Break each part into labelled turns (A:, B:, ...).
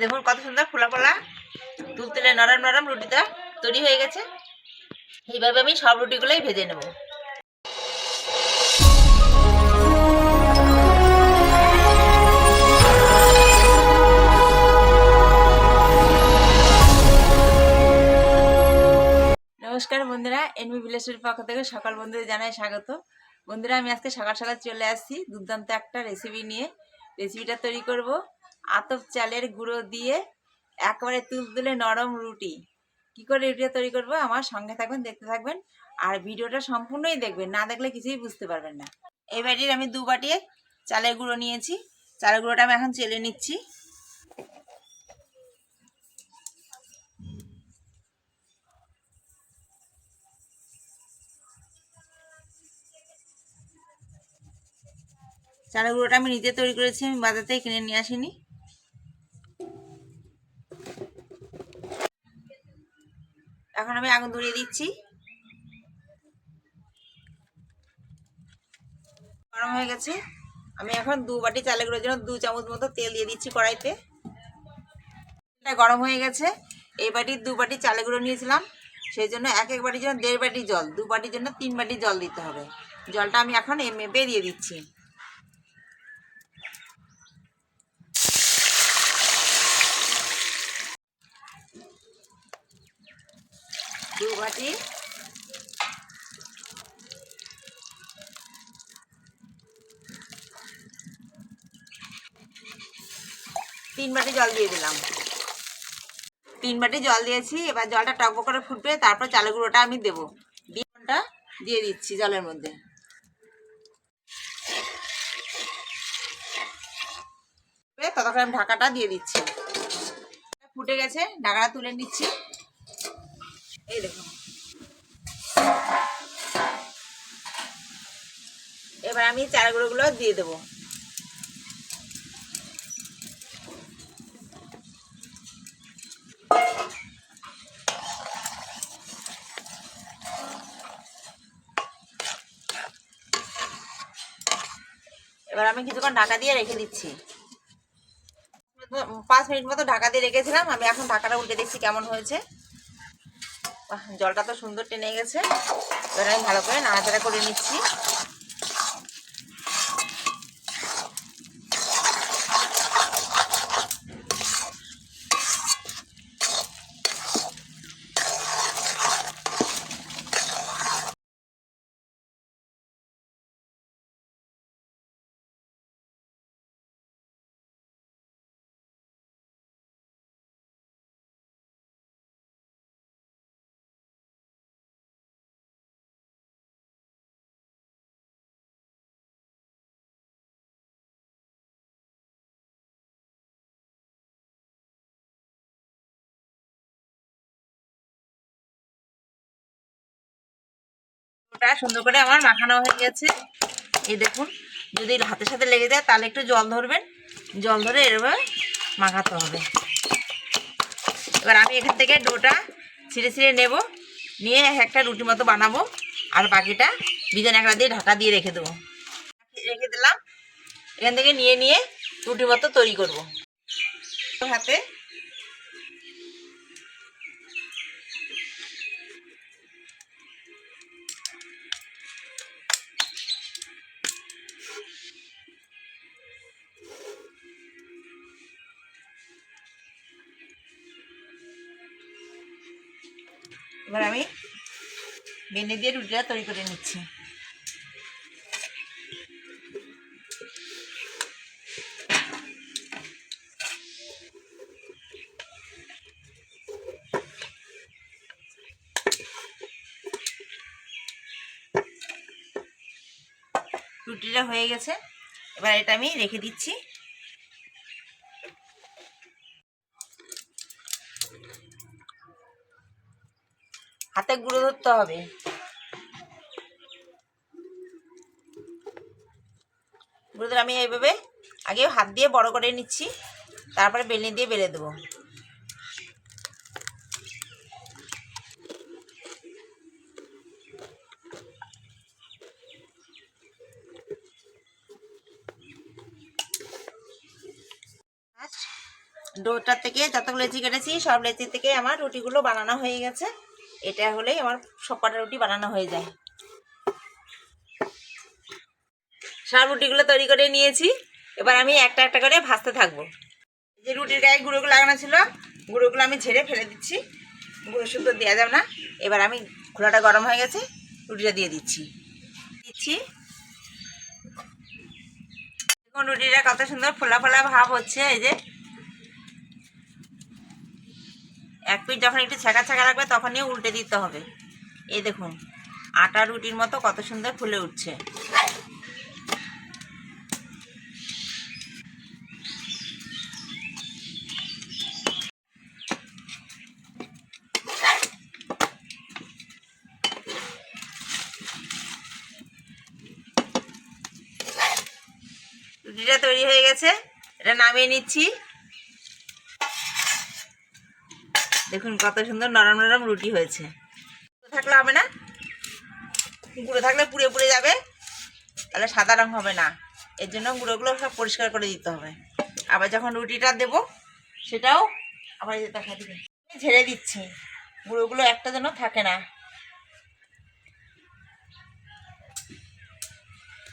A: দেখুন কত সুন্দর ফোলা ফোলা। তুলতুলে নরম নরম রুটিটা তৈরি হয়ে গেছে। এইভাবে আমি সব রুটিগুলোই ভেজে নেব। নমস্কার বন্ধুরা, এনবি ভিলেজের পক্ষ থেকে সকাল বন্ধুদের জানাই স্বাগত। বন্ধুরা, আমি আজকে সকাল সকাল চলে আসছি দুর্দান্ত একটা রেসিপি নিয়ে। রেসিপিটা তৈরি করব। আতপ চালের গুঁড়ো দিয়ে একবারে একেবারে তুলতুলে নরম রুটি। কি করে রুটিটা তৈরি করব? আমার সঙ্গে থাকবেন, দেখতে থাকবেন, আর ভিডিওটা সম্পূর্ণই দেখবেন। না দেখলে কিছুই বুঝতে পারবেন না। এই বাটির আমি দু বাটি চালের গুঁড়ো নিয়েছি। চালের গুঁড়োটা আমি এখন চেলে নিচ্ছি। চালের গুঁড়োটা আমি নিজে তৈরি করেছি, আমি বাজার থেকে কিনে নিয়ে আসিনি। এখন আমি আগুন ধরিয়ে দিচ্ছি। গরম হয়ে গেছে। আমি এখন দু বাটি চালের গুঁড়োর জন্য দু চামচ মতো তেল দিয়ে দিচ্ছি কড়াইতে। গরম হয়ে গেছে। এই বাটির দু বাটি চালের গুঁড়ো নিয়েছিলাম। সেই জন্য এক এক বাটির জন্য দেড় বাটি জল, দু বাটির জন্য তিন বাটি জল দিতে হবে। জলটা আমি এখন মেপে দিয়ে দিচ্ছি। দু বাটি তিন বাটি জল দিয়ে দিলাম। তিন বাটি জল দিয়েছি, এবার জলটা টক করে ফুটবে, তারপর চালের গুঁড়োটা আমি দেবো। দিয়ে দিয়ে দিচ্ছি জলের মধ্যে। ততক্ষণ আমি ঢাকাটা দিয়ে দিচ্ছি। ফুটে গেছে, ঢাকাটা তুলে নিচ্ছি। এই দেখুন এবার আমি চারাগুলোগুলো দিয়ে দেবো। এবার আমি কিছুক্ষণ ঢাকা দিয়ে রেখে দিচ্ছি। পাঁচ মিনিট মতো ঢাকা দিয়ে রেখেছিলাম, আমি এখন ঢাকাটা উল্টে দেখছি কেমন হয়েছে। জলটা তো সুন্দর টেনে গেছে। এবার আমি ভালো করে নাড়াচাড়া করে নিচ্ছি। ওটা সুন্দর করে আমার মাখানো হয়ে গেছে। এই দেখুন, যদি হাতের সাথে লেগে যায় তাহলে একটু জল ধরবেন। জল ধরে এরভাবে মাখাতে হবে। এবার আমি এখান থেকে ডোটা ছিঁড়ে ছিঁড়ে নেব। নিয়ে একটা রুটি মতো বানাবো আর বাকিটা বিজান একটা দিয়ে ঢাকা দিয়ে রেখে দেবো। রেখে দিলাম। এখান থেকে নিয়ে নিয়ে রুটি মতো তৈরি করব। হাতে এবার আমি বেনে দিয়ে রুটিটা তৈরি করে নিচ্ছি। রুটিটা হয়ে গেছে। এবার এটা আমি রেখে দিচ্ছি। হাতে গুঁড়ো ধরতে হবে। গুঁড়ো ধরে আমি এইভাবে আগে হাত দিয়ে বড় করে নিচ্ছি, তারপরে বেলনি দিয়ে বেলে দেবো। ডোটার থেকে যতগুলো লেচি কেটেছি, সব লেচি থেকে আমার রুটিগুলো বানানো হয়ে গেছে। এটা হলেই আমার সব কটা রুটি বানানো হয়ে যায়। সব রুটিগুলো তৈরি করে নিয়েছি। এবার আমি একটা একটা করে ভাজতে থাকব। যে রুটির গায়ে গুঁড়োগুলো লাগানো ছিল, গুঁড়োগুলো আমি ঝেড়ে ফেলে দিচ্ছি। গুঁড়ো শুদ্ধ দেওয়া যাবে না। এবার আমি খোলাটা গরম হয়ে গেছে, রুটিটা দিয়ে দিচ্ছি। দিচ্ছি। রুটিটা কত সুন্দর ফোলা ফোলা ভাব হচ্ছে, এই যে। এক পিঠ যখন একটু ছাকা ছাকা লাগবে তখনই উল্টে দিতে হবে। এই দেখুন, আটা রুটির মতো কত সুন্দর ফুলে উঠছে। রুটিটা তৈরি হয়ে গেছে, এটা নামিয়ে নিচ্ছি। দেখুন কত সুন্দর নরম নরম রুটি হয়েছে। থাকলে হবে না? গুঁড়ো থাকলে পুড়ে পুড়ে যাবে। তাহলে সাদা রং হবে না। এর জন্য গুঁড়োগুলো সব পরিষ্কার করে দিতে হবে। আবার যখন রুটিটা দেব, সেটাও আবার দেখা দিবে। ঝেড়ে দিচ্ছি। গুঁড়োগুলো একটা যেন থাকে না।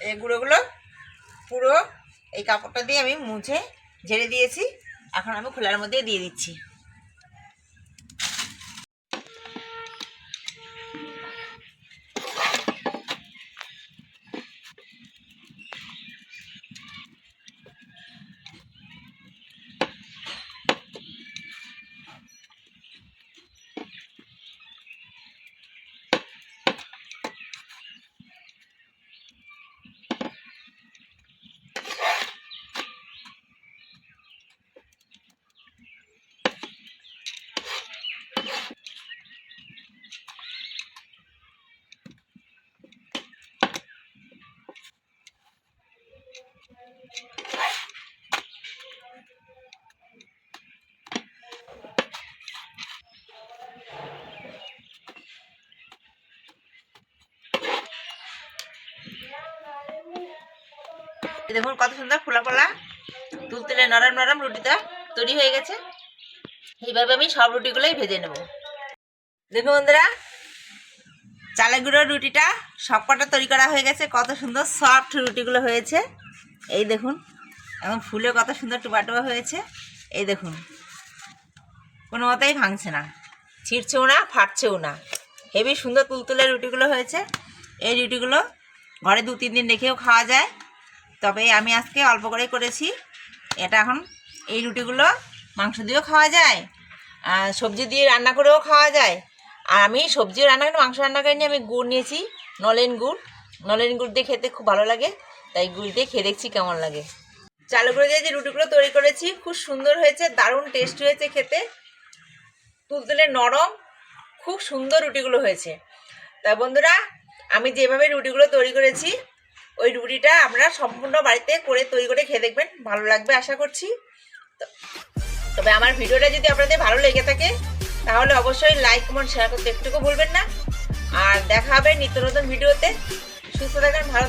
A: এই গুঁড়োগুলো পুরো এই কাপড়টা দিয়ে আমি মুছে ঝেড়ে দিয়েছি। এখন আমি খোলার মধ্যে দিয়ে দিচ্ছি। দেখুন কত সুন্দর ফোলা ফোলা তুলতুলে নরম নরম রুটিটা তৈরি হয়ে গেছে। এইভাবে আমি সব রুটিগুলোই ভেজে নেব। দেখুন বন্ধুরা, চালের গুঁড়োর রুটিটা সব কটা তৈরি করা হয়ে গেছে। কত সুন্দর সফট রুটিগুলো হয়েছে। এই দেখুন, এবং ফুলে কত সুন্দর টুবা টুবা হয়েছে। এই দেখুন, কোনো মতেই ভাঙছে না, ছিঁড়ছেও না, ফাটছেও না। হেভি সুন্দর তুলতুলে রুটিগুলো হয়েছে। এই রুটিগুলো ঘরে দু তিন দিন রেখেও খাওয়া যায়। তবে আমি আজকে অল্প করেই করেছি। এটা এখন এই রুটিগুলো মাংস দিয়েও খাওয়া যায় সবজি দিয়ে রান্না করেও খাওয়া যায়। আর আমি সবজিও রান্না করে মাংস রান্না করিনি, আমি গুড় নিয়েছি, নলেন গুড়। নলেন গুড় দিয়ে খেতে খুব ভালো লাগে, তাই গুড় দিয়ে খেয়ে দেখছি কেমন লাগে। চালু করে দিয়ে যে রুটিগুলো তৈরি করেছি, খুব সুন্দর হয়েছে, দারুণ টেস্ট হয়েছে খেতে। তুলতুলে নরম, খুব সুন্দর রুটিগুলো হয়েছে। তা বন্ধুরা, আমি যেভাবে রুটিগুলো তৈরি করেছি ওই রুটিটা আমরা সম্পূর্ণ বাড়িতে করে তৈরি করে খেয়ে দেখবেন। ভালো লাগবে আশা করছি। তবে আমার ভিডিওটা যদি আপনাদের ভালো লেগে থাকে, তাহলে অবশ্যই লাইক কমেন্ট শেয়ার করতে একটুকু ভুলবেন না। আর দেখা হবে নিত্য নতুন ভিডিওতে। সুস্থ থাকেন, ভালো